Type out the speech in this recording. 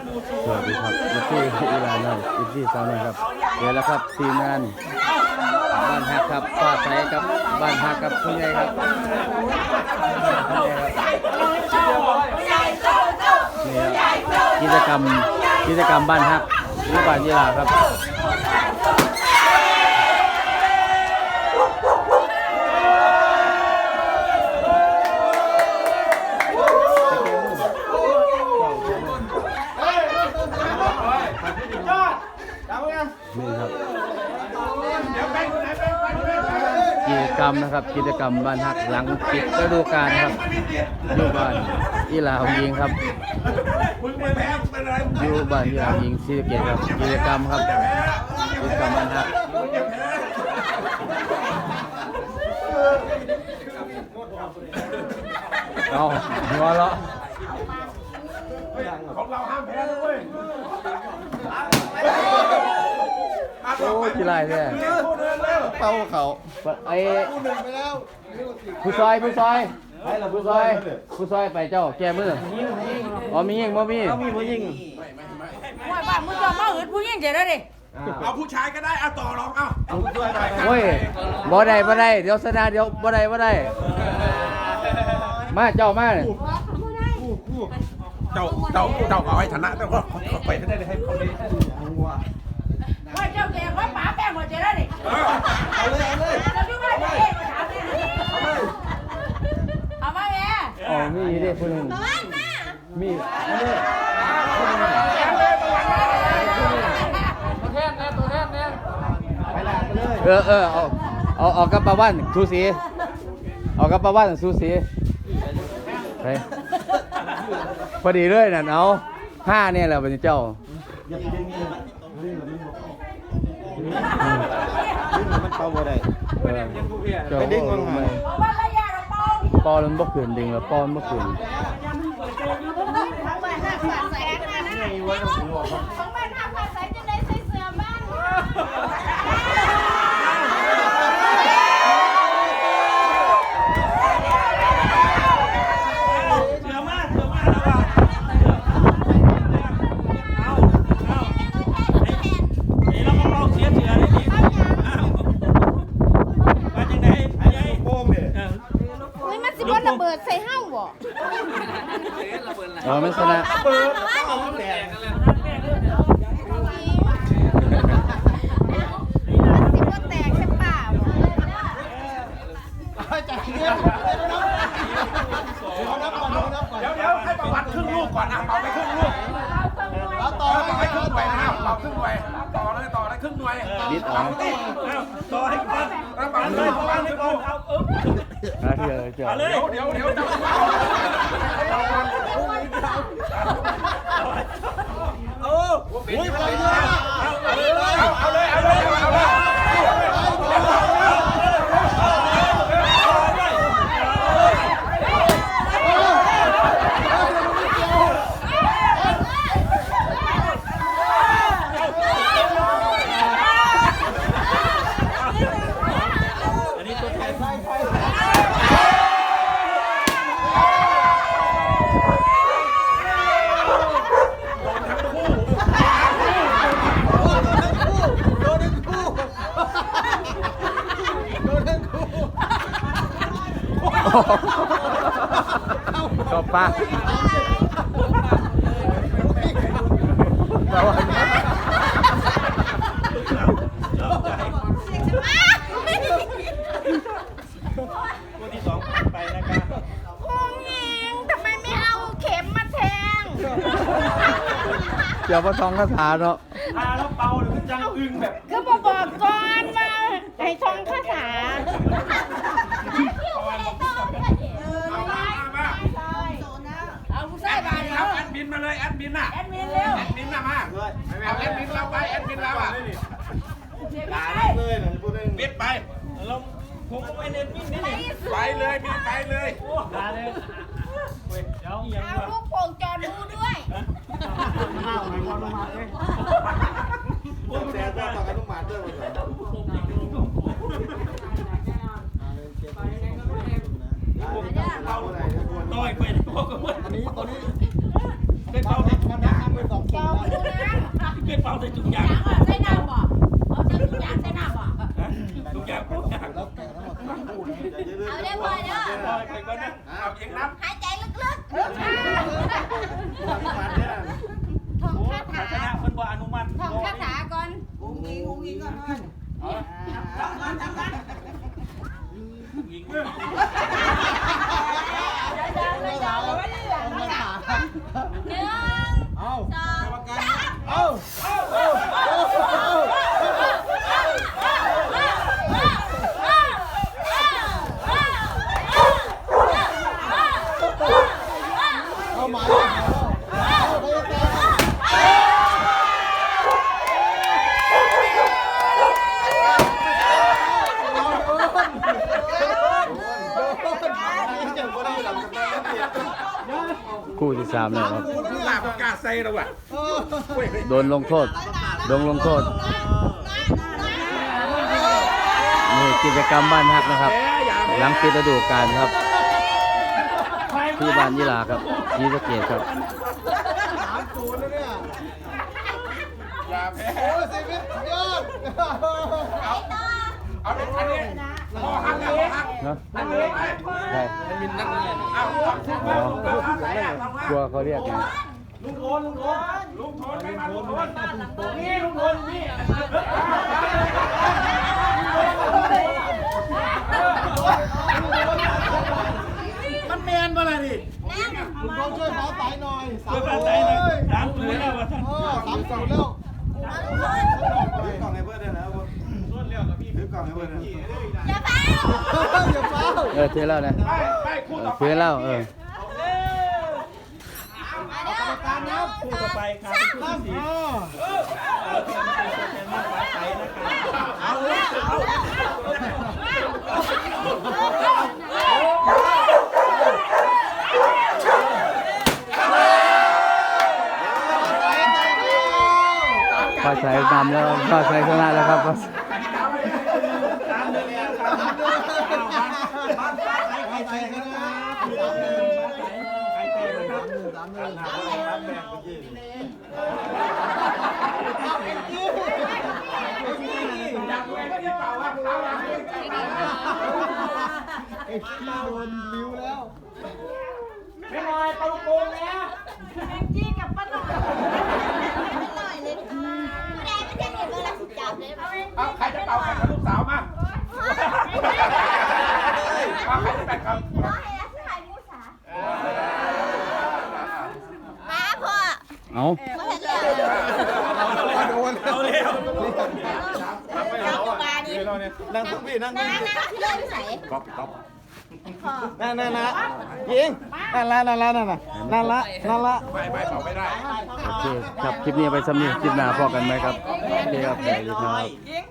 สวัสดีครับอีซี่อีลาน้อยอีซี่สาวน้อยครับเดี๋ยวแล้วครับทีมงานบ้านฮักครับป้าใสครับบ้านฮักครับผู้ใหญ่ครับนี่ครับกิจกรรมกิจกรรมบ้านฮักหรือบ้านยีราครับ นี่ครับ กิจกรรมนะครับ กิจกรรมบ้านฮักหลังปิดฤดูกาลครับอยู่บ้านอีหลาของยิงครับอยู่บ้านอีหลาของยิงซีสะเกตครับกิจกรรมครับกิจกรรมบ้านฮักเอาหัวเราะของเราห้ามแพ้นะเว้ยโอ้ยกี่ไรเนี่ยคู่ เดินเร็วเป้าเขาไอ้ผู้ซอยผู้ซอยผู้ซอยผู้ซอยไปเจ้าแก้มืออ๋อมียิงบ่มีมีผู้หญิงว่าบ้านมึงจะมาหืดผู้หญิงเจ๋อได้ดิเอาผู้ชายก็ได้เอาต่อรองเอาเอาด้วยไปโอ้ยบ่ได้บ่ได้เดี๋ยวสนาเดี๋ยวบ่ได้บ่ได้มาเจ้ามาเจ้าเจ้าเจ้าเอาให้ชนะแต่ว่าเขาไปให้ได้ให้คนนี้ว่าเจ้าแก่ว่าป๋าแป้งหมดเจ๋อได้ดิ เอาเลยเอาเลย เราดูว่าเจ๊มาถามเลยเอามาแม่ อ๋อมีเด้ผู้หนึงมี เออเออเอาเอาเอากับปลาว่านสูสีเอากับปลาว่านสูสีไปพอดีเลยน่ะเอาห้าเนี่ยแหละเป็นเจ้าอย่าไปดึงนี่ดึงแบบนี้บอกมันเป้าบ่ได้เออเจ้าไปดึงก่อนหาบอกว่าระยะเราเป้าปอมันบ่ขืนดึงแล้วปอมันบ่ขืน ของบ้านห้าฝาใส่นะของบ้านห้าฝาใส่จะได้ใส่เสื้อบ้าน เสือมากเสือมากแล้วว่ะเอาเอาไอ้เราก็เอาเสียเสือได้ดีมาจังไหนไอ้ยัย โป้งเนี่ย อุ้ยมันสิบ่ระเบิดใส่ห้าวบ่ เออ มันชนะเปิดเอาแตกมันสิบ่แตกใช่เปล่าใจเย็นเอานับก่อนเอานับก่อนเดี๋ยวเดี๋ยวให้ประวัติครึ่งลูกก่อนอะเป่าไปครึ่งลูกเอาต่อเป่าไปครึ่งหน่วยนะเป่าครึ่งหน่วยต่อเลยต่อเลยครึ่งหน่วยบิดออกต่อให้ก่อนเป่าเลยเป่าเลยก่อนเอาอึ๊บนะเดี๋ยวเจ้าเดี๋ยวเดี๋ยวเดี๋ยวจะเอ ออุ้ยไปเลยเอาเลยเอาเลยเอาเลยเอาเลย ตบปากระวังตัวที่สองไปนะครับคงยิงทำไมไม่เอาเข็มมาแทงเจ้าพ่อทองคาถาเนาะพาแล้วเป่าหรือจังอึ้งแบบ คือบ่บอกก่อนว่าให้ท่องคาถา เอามามา เอาผู้ชายบ้าน เอา เขา แอดมินมาเลยแอ ดมินน่ะแอดมินเร็วแอดมินน่ะมาเอาแอดมินเราไปแอดมินเราอะเลยนะพูดได้ปิดไปเราผมก็ไปเน้นมินนี่ไปเลยมีไปเลยมาเลยเดี๋ยวยังเอาลูกโป่งจอดูด้วยแต่ว่าต่อกันต้องมาด้วยมันเอาอะไรนะต่อยไปพวกกันหมดอันนี้ตอนนี้ เป็น เป้า เป่า มันนะเป็นสอง แก ใส่ทุกอย่างใส่น้าบ่เอาใส่ทุกอย่างใส่น้าบ่ทุกอย่างทุกอย่างแล้วแกะทั้งหมดสามคู่นะอย่าลืมเอาเรียบร้อยเด้อใครก็นะเอาเองนับหายใจลึก อนุมัติเนี่ย ๆท่องคา ถ้า ถา ชนะคนบ่อนุมัติ ท่องคาถาก่อน ยิง เดี๋ยวเดี๋ยวเดี๋ยวเดี๋ยวไม่ได้เหลือไม่ได้ หนึ่ง เอา สองสาม เอาเอาหมายเอาไปกันเจ็บก็ได้หลังจากนั้นเจ็บ คู่ที่สามแล้วครับหลาบประกาศใส่แล้วว่ะโดนลงโทษ โดนลงโทษนี่กิจกรรมบ้านฮักนะครับ หลังปิดฤดูกาลครับ ที่บานยี่หลาครับศรีสะเกษครับสามศูนย์แล้วเนี่ยอย่าแพ้โอ้ยชีวิตยอดเอาเป็นอันนี้พอหักแล้วหักเนาะอันนี้ไปใช่เอาอ๋อกลัวเขาเรียกไงลุงโทนลุงโทนลุงโทนไม่มาลุงโทนนี่ลุงโทนนี่ มันแมนมาเลยดิคุณพ่อช่วยฟ้าใสหน่อยสามเพื่อศูใจนย์นะเลยสามตัวแล้ววะท่านเออสามศูนย์แล้วถือกล่องให้เพื่อนด้วยนะถือกล่องให้เพื่อนนะอย่าเฝ้าอย่าเฝ้าเออเทแล้วนะไปไปคู่เอต่ออเทไปแล้วเออการนับคู่ต่อไปครับนับอ๋อ พอใช้นำแล้วพอใช้ชนะแล้วครับใครใส่กันนะสามหนึ่งสามหนึ่งสามหนึ่งสามหนึ่งไอ้ขี้โดนลิ้วแล้ว ไม่น้อยตะลุกโกงแล้ว จี้กับป้าหน่อย ไม่หน่อยเลยไม่ได้ไม่ได้เห็นเวลาสุดจับเลย เอาใครจะเป่ากับลูกสาวมาว่าใครจะแต่งกับน้องให้รักษามูสามาพ่อเอามาเห็นเลยเอาเร็วน้องมาดินั่งทุกพี่นั่งน้าน้าที่เล่นใส่ก๊อปก๊อป นั่นนั่นนะยิงนั่นละนั่นละนั่นละนั่นละนั่นละไม่ไม่เป่าไม่ได้โอเคครับคลิปนี้เอาไปสำนีคลิปหน้าพอกันไหมครับโอเคครับสวัสดีครับ